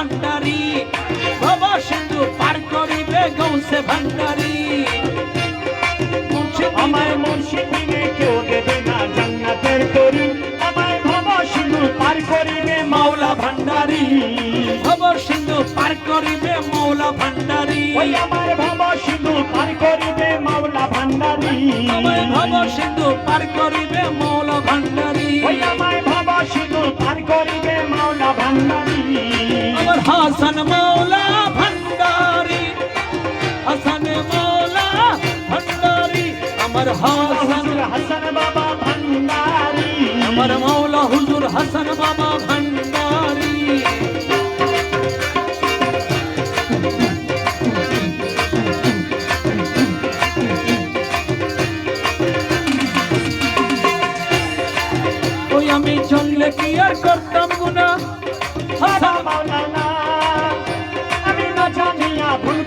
ভান্ডারি। ভব সিন্ধু পার করিবে গৌসে ভান্ডারি। মুর্শিদ আমায় মুর্শিদিনে কেউ দেবে না জান্নাতের তরি। আমায় ভব সিন্ধু পার করিবে মাওলা ভান্ডারি। ভব সিন্ধু পার করিবে মৌলা ভান্ডারি। ওই আমার ভব সিন্ধু পার করিবে মাওলা ভান্ডারি। আমায় ভব সিন্ধু পার করিবে হাসান মৌলা ভান্ডারি হাসান মৌলা ভান্ডারি আমার হাসান হাসান বাবা ভান্ডারি। আমার মৌলা হুজুর হাসান বাবা ভান্ডারি। ওই আমি চললে কি আর করতাম গুনা বাবা মাওলানা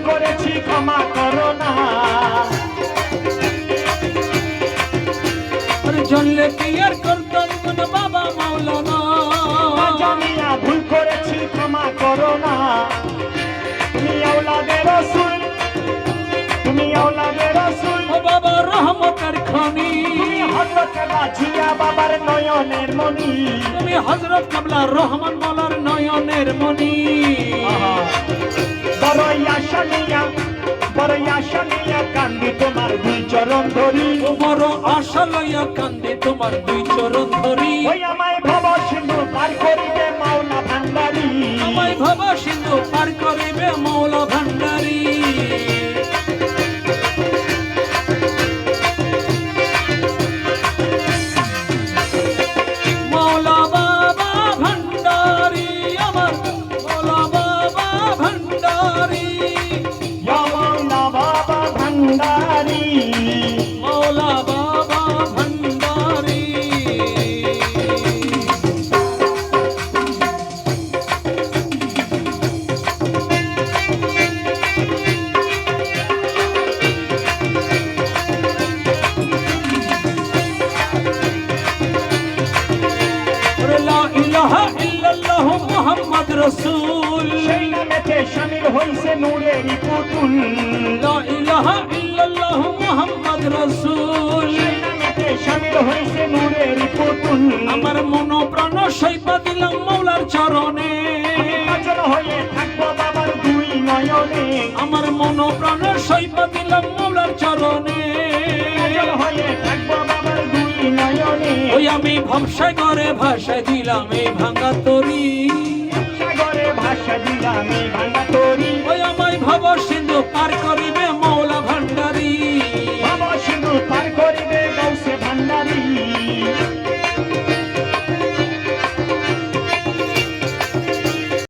করেছি ক্ষমা করো না। চললে কি আর করতাম গুনা বাবা মাওলানা? জানিয়া ভুল করেছি ক্ষমা করো না। তুমি আওলাদে রসুল তুমি আওলাদে রসুল। ও বাবা রহমতের খনি। তুমি হযরত রাজিয়া বাবার নয়নের মনি তুমি হজরত কাবলা রহমান মালার নয়নের মনি বড় আশা লইয়া কান্দে তোমার দুই চরণ ধরি। আমায় ভব সিন্ধু পার করিবে মাওলা ভান্ডারি। আমায় ভাবা সিন্ধু পার করিবে মৌলা ভান্ডারি। আমার। মৌলা বাবা ভান্ডারি। মুহাম্মদ রসুল। সেই নামেতে শামিল হইছে নূরেরই পুতুল। লা ইলাহা ইল্লাল্লাহু মুহাম্মদ রাসূল। সেই নামেতে শামিল হইছে নূরেরই পুতুল। আমার মন প্রাণ সৈপা দিলাম মৌলার চরণে। হয়ে থাকব বাবার দুই নয়নে। আমার মন প্রাণ সৈপা দিলাম মৌলার চরণে। হয়ে থাকব বাবার দুই নয়নে। ওই আমি ভবসায় করে ভাষায় দিলাম এই ভাঙা তরি। आशा दीवानी भंगा तो